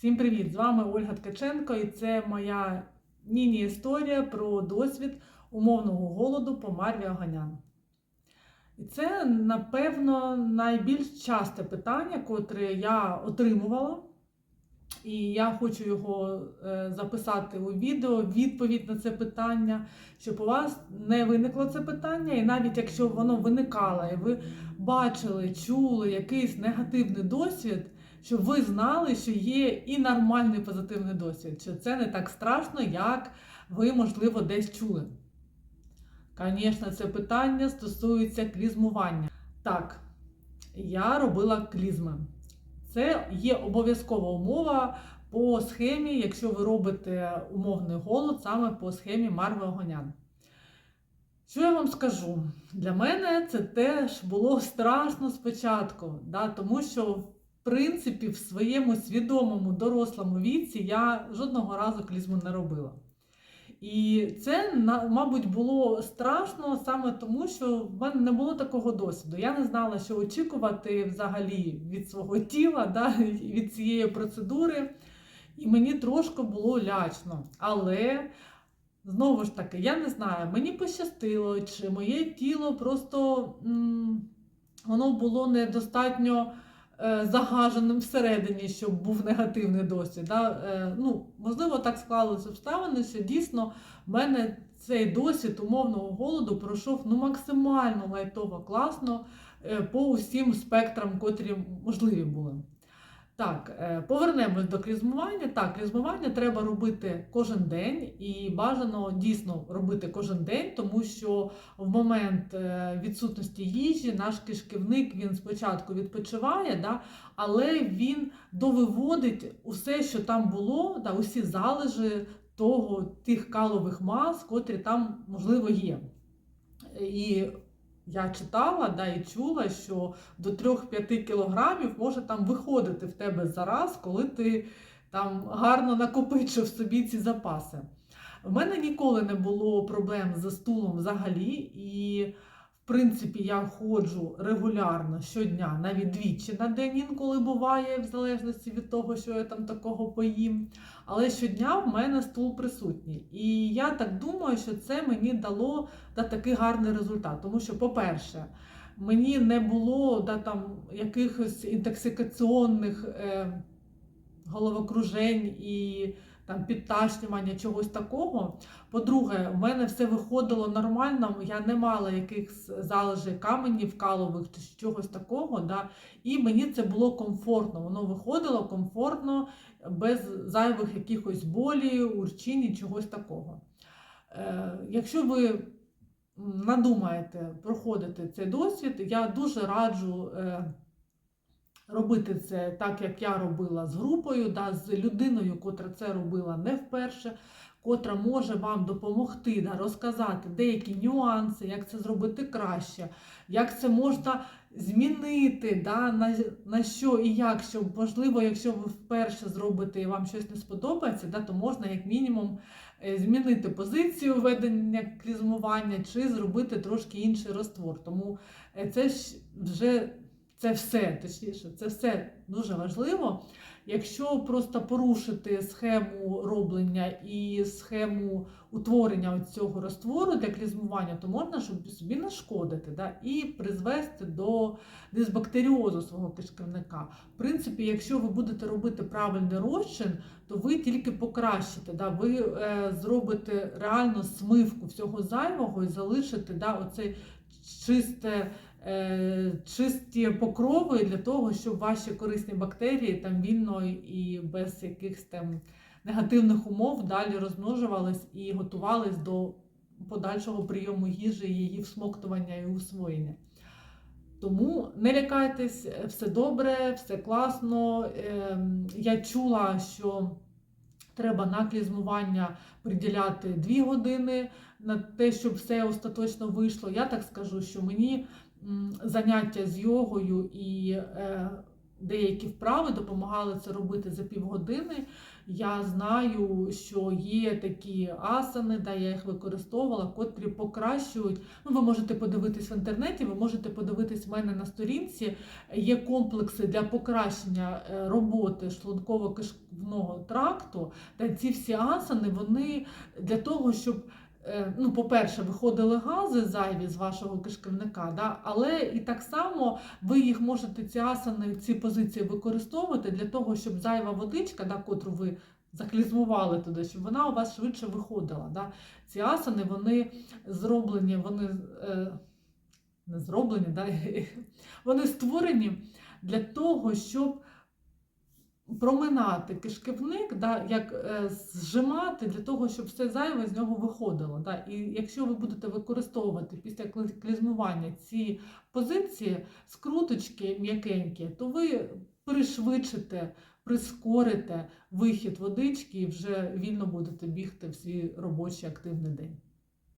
Всім привіт! З вами Ольга Ткаченко, і це моя міні-історія про досвід умовного голоду по Марві Оганян. І це, напевно, найбільш часте питання, котре я отримувала. І я хочу його е, записати у відео, відповідь на це питання, щоб у вас не виникло це питання, і навіть якщо воно виникало, і ви бачили, чули якийсь негативний досвід, щоб ви знали, що є і нормальний позитивний досвід, що це не так страшно, як ви, можливо, десь чули. Звісно, це питання стосується клізмування. Так, я робила клізми. Це є обов'язкова умова по схемі, якщо ви робите умовний голод саме по схемі Марви Огонян. Що я вам скажу? Для мене це теж було страшно спочатку, да, тому що, принципі, в своєму свідомому дорослому віці я жодного разу клізму не робила. І це, мабуть, було страшно саме тому, що в мене не було такого досвіду. Я не знала, що очікувати взагалі від свого тіла, да, від цієї процедури. І мені трошки було лячно. Але знову ж таки, я не знаю, мені пощастило, чи моє тіло просто м воно було недостатньо. Загаженим всередині, щоб був негативний досвід. Да? Е, ну, Можливо, так склалися обставини, що дійсно в мене цей досвід умовного голоду пройшов ну, максимально лайтово, класно е, по усім спектрам, котрі можливі були. Так, е, повернемось до клізмування. Так, клізмування треба робити кожен день і бажано дійсно робити кожен день, тому що в момент е, відсутності їжі наш кишківник він спочатку відпочиває, да, але він довиводить усе, що там було, да, усі залежи того, тих калових мас, котрі там можливо є. І я читала да, і чула, що до 3-5 кілограмів може там виходити в тебе зараз, коли ти там гарно накопичив собі ці запаси. У мене ніколи не було проблем зі стулом взагалі, і принципі, я ходжу регулярно щодня, навіть двічі на день інколи буває, в залежності від того, що я там такого поїм. Але щодня в мене стул присутній. І я так думаю, що це мені дало да, такий гарний результат. Тому що, по-перше, мені не було да, там, якихось інтоксикаційних е, головокружень і там підташнювання, чогось такого. По-друге, у мене все виходило нормально, я не мала якихось залежей каменів, калових чи чогось такого. Да? І мені це було комфортно. Воно виходило комфортно, без зайвих якихось болі, урчині, чогось такого. Е, Якщо ви надумаєте проходити цей досвід, я дуже раджу. Е, робити це так, як я робила з групою, да, з людиною, котра це робила не вперше, котра може вам допомогти да, розказати деякі нюанси, як це зробити краще, як це можна змінити, да, на на що і як, щоб, можливо, якщо ви вперше зробите і вам щось не сподобається, да, то можна, як мінімум, е, змінити позицію ведення клізмування чи зробити трошки інший розтвор. Тому е, це ж вже. Це все, точніше, це все дуже важливо. Якщо просто порушити схему роблення і схему утворення цього розтвору для клізмування, то можна собі нашкодити да, і призвести до дисбактеріозу свого кишківника. В принципі, якщо ви будете робити правильний розчин, то ви тільки покращите, да, ви е, зробите реально смивку всього зайвого і залишите да, оце чисте. Е, чисті покрови для того, щоб ваші корисні бактерії там вільно і без якихось там негативних умов далі розмножувались і готувались до подальшого прийому їжі, її всмоктування і усвоєння. Тому не лякайтесь, все добре, все класно. Ем, я чула, що треба на клізмування приділяти 2 години на те, щоб все остаточно вийшло. Я так скажу, що мені заняття з йогою і е, деякі вправи, допомагали це робити за півгодини. Я знаю, що є такі асани, да, я їх використовувала, котрі покращують. Ну, ви можете подивитись в інтернеті, ви можете подивитись в мене на сторінці. Є комплекси для покращення е, роботи шлунково-кишковного тракту. Та ці всі асани, вони для того, щоб. Е, Ну, по-перше, виходили гази зайві з вашого кишківника, да? але і так само ви їх можете ці асани, ці позиції використовувати для того, щоб зайва водичка, да, котру ви заклізмували туди, щоб вона у вас швидше виходила. Да? Ці асани вони зроблені, вони е, не зроблені, да? вони створені для того, щоб проминати кишківник, да, як е, зжимати для того, щоб все зайве з нього виходило. Да. І якщо ви будете використовувати після клізмування ці позиції, скруточки м'якенькі, то ви пришвидшите, прискорите вихід водички і вже вільно будете бігти в свій робочий активний день.